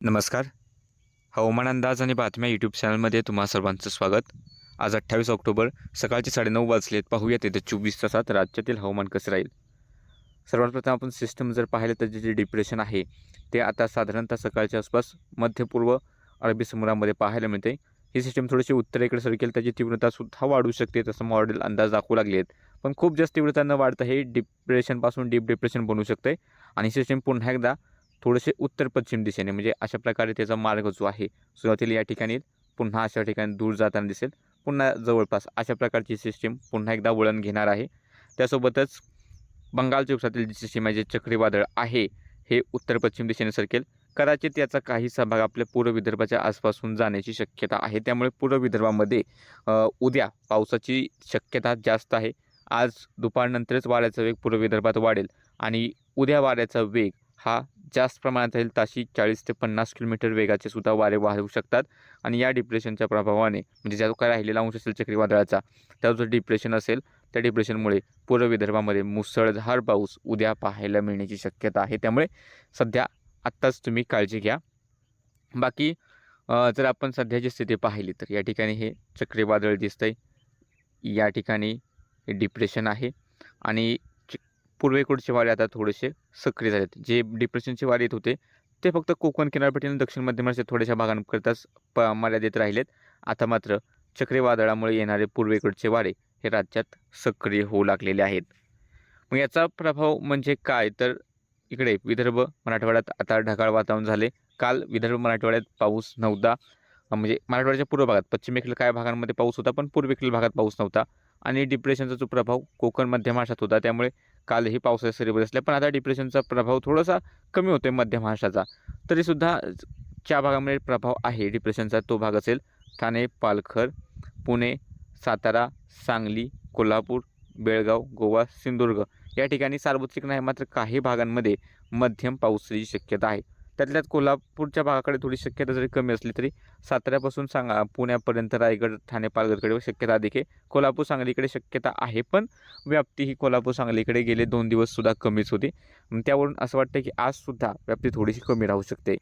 नमस्कार. हवामान अंदाज आणि बातम्या यूट्यूब चॅनलमध्ये तुम्हा सर्वांचं स्वागत. आज अठ्ठावीस ऑक्टोबर सकाळचे साडेनऊ वाजलेत. पाहूयात येत्या चोवीस तासात राज्यातील हवामान कसं राहील? सर्वात प्रथम आपण सिस्टम जर पाहिलं तर जे जे डिप्रेशन आहे ते आता साधारणतः सकाळच्या आसपास मध्यपूर्व अरबी समुद्रामध्ये पाहायला मिळते. ही सिस्टम थोडीशी उत्तरेकडे सरकेल त्याची तीव्रतासुद्धा वाढू शकते तसं मॉडेल अंदाज दाखवू लागले आहेत पण खूप जास्त तीव्रता न वाढता हे डिप्रेशनपासून डीप डिप्रेशन बनू शकते आणि सिस्टम पुन्हा एकदा थोडेसे उत्तर पश्चिम दिशेने म्हणजे अशा प्रकारे त्याचा मार्ग जो आहे सुरुवातीला या ठिकाणी पुन्हा अशा ठिकाणी दूर जाताना दिसेल पुन्हा जवळपास अशा प्रकारची सिस्टीम पुन्हा एकदा वळण घेणार आहे. त्यासोबतच बंगालच्या उपसातील जी सिस्टीम आहे जे चक्रीवादळ आहे हे उत्तर पश्चिम दिशेने सरकेल. कदाचित याचा काहीसा भाग आपल्या पूर्व विदर्भाच्या आसपासून जाण्याची शक्यता आहे. त्यामुळे पूर्व विदर्भामध्ये उद्या पावसाची शक्यता जास्त आहे. आज दुपारनंतरच वाऱ्याचा वेग पूर्व विदर्भात वाढेल आणि उद्या वाऱ्याचा वेग हा जास्त प्रमाणात राहील ताशी चाळीस ते पन्नास किलोमीटर वेगाचे सुद्धा वारे वाहू शकतात. आणि या डिप्रेशनच्या प्रभावाने म्हणजे ज्या जो काय राहिलेला अंश असेल चक्रीवादळाचा त्या जो डिप्रेशन असेल त्या डिप्रेशनमुळे पूर्व विदर्भामध्ये मुसळधार पाऊस उद्या पाहायला मिळण्याची शक्यता आहे. त्यामुळे सध्या आत्ताच तुम्ही काळजी घ्या. बाकी जर आपण सध्याची स्थिती पाहिली तर या ठिकाणी हे चक्रीवादळ दिसतंय. या ठिकाणी हे डिप्रेशन आहे. आणि पूर्वेकडचे वारे आता थोडेसे सक्रिय झालेत. जे डिप्रेशनचे वारे येत होते ते फक्त कोकण किनारपट्टी आणि दक्षिण मध्य महाराष्ट्रात थोड्याशा भागांकरताच प मर्यादित राहिलेत. आता मात्र चक्रीवादळामुळे येणारे पूर्वेकडचे वारे हे राज्यात सक्रिय होऊ लागलेले आहेत. मग याचा प्रभाव म्हणजे काय? तर इकडे विदर्भ मराठवाड्यात आता ढगाळ वातावरण झाले. काल विदर्भ मराठवाड्यात पाऊस नव्हता. म्हणजे मराठवाड्याच्या पूर्व भागात पश्चिमेकडील काही भागांमध्ये पाऊस होता पण पूर्वेकडील भागात पाऊस नव्हता. आणि डिप्रेशनचा जो प्रभाव कोकण मध्य महाराष्ट्रात होता त्यामुळे कालही पावसाच्या सरी बसल्या पण आता डिप्रेशनचा प्रभाव थोडासा कमी होतोय मध्य महाराष्ट्राचा. तरीसुद्धा ज्या भागामध्ये प्रभाव आहे डिप्रेशनचा तो भाग असेल ठाणे पालघर पुणे सातारा सांगली कोल्हापूर बेळगाव गोवा सिंधुदुर्ग. या ठिकाणी सार्वत्रिक नाही मात्र काही भागांमध्ये मध्यम पावसाची शक्यता आहे. त्यातल्यात कोल्हापूरच्या भागाकडे थोडी शक्यता जरी कमी असली तरी साताऱ्यापासून सांगा पुण्यापर्यंत रायगड ठाणे पालघरकडे शक्यता अधिक आहे. कोल्हापूर सांगलीकडे शक्यता आहे पण व्याप्ती ही कोल्हापूर सांगलीकडे गेले दोन दिवससुद्धा कमीच होती. त्यावरून असं वाटतं की आजसुद्धा व्याप्ती थोडीशी कमी राहू शकते.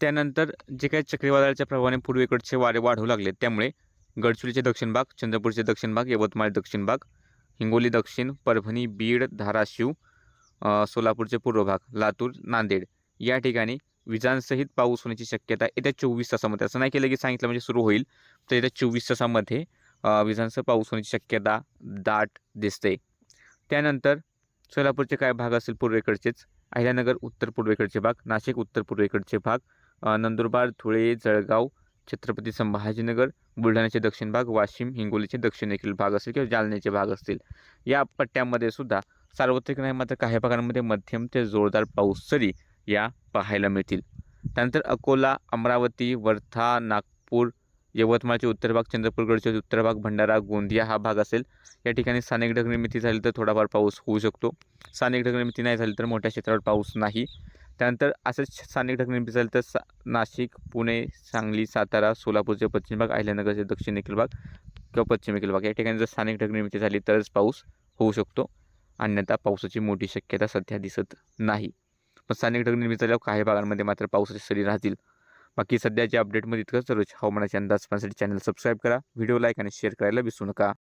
त्यानंतर जे काही चक्रीवादळाच्या प्रभावाने पूर्वेकडचे वारे वाढू लागले त्यामुळे गडचिरोलीचे दक्षिण भाग चंद्रपूरचे दक्षिण भाग यवतमाळ दक्षिण भाग हिंगोली दक्षिण परभणी बीड धाराशिव सोलापूरचे पूर्व भाग लातूर नांदेड या ठिकाणी विजांसहित पाऊस होण्याची शक्यता येत्या चोवीस तासामध्ये असं नाही केलं की सांगितलं म्हणजे सुरू होईल तर येत्या चोवीस तासामध्ये विजांसह पाऊस होण्याची शक्यता दाट दिसते. त्यानंतर सोलापूरचे काय भाग असेल पूर्वेकडचेच? अहिल्यानगर उत्तर पूर्वेकडचे भाग नाशिक उत्तर पूर्वेकडचे भाग नंदुरबार धुळे जळगाव छत्रपती संभाजीनगर बुलढाण्याचे दक्षिण भाग वाशिम हिंगोलीचे दक्षिणेकडील भाग असतील किंवा जालन्याचे भाग असतील. या पट्ट्यामध्ये सुद्धा सार्वत्रिक नाही मात्र काही भागांमध्ये मध्यम ते जोरदार पाऊस सरी या पाहायला मिळतील. त्यानंतर अकोला अमरावती वर्धा नागपूर यवतमाळचे उत्तर भाग चंद्रपूरगडचे उत्तर भाग भंडारा गोंदिया हा भाग असेल. या ठिकाणी स्थानिक ढगनिर्मिती झाली तर थोडाफार पाऊस होऊ शकतो. स्थानिक ढगनिर्मिती नाही झाली तर मोठ्या क्षेत्रावर पाऊस नाही. त्यानंतर असंच स्थानिक ढगनिर्मिती झाली तर सा नाशिक पुणे सांगली सातारा सोलापूरचे पश्चिम भाग अहिल्यानगरचे दक्षिणेकडील भाग किंवा पश्चिमेकडील भाग. या ठिकाणी जर स्थानिक ढगनिर्मिती झाली तरच पाऊस होऊ शकतो. अन्यथा पावसाची मोठी शक्यता सध्या दिसत नाही. पण स्थानिक ढगनिर्मिती झाल्यावर काही भागांमध्ये मात्र पावसाची सरी राहतील. बाकी सध्याच्या अपडेटमध्ये इतकंच. रोज हवामानाचे अंदाज पाहण्यासाठी चॅनल सबस्क्राईब करा. व्हिडिओ लाईक आणि शेअर करायला विसरू नका.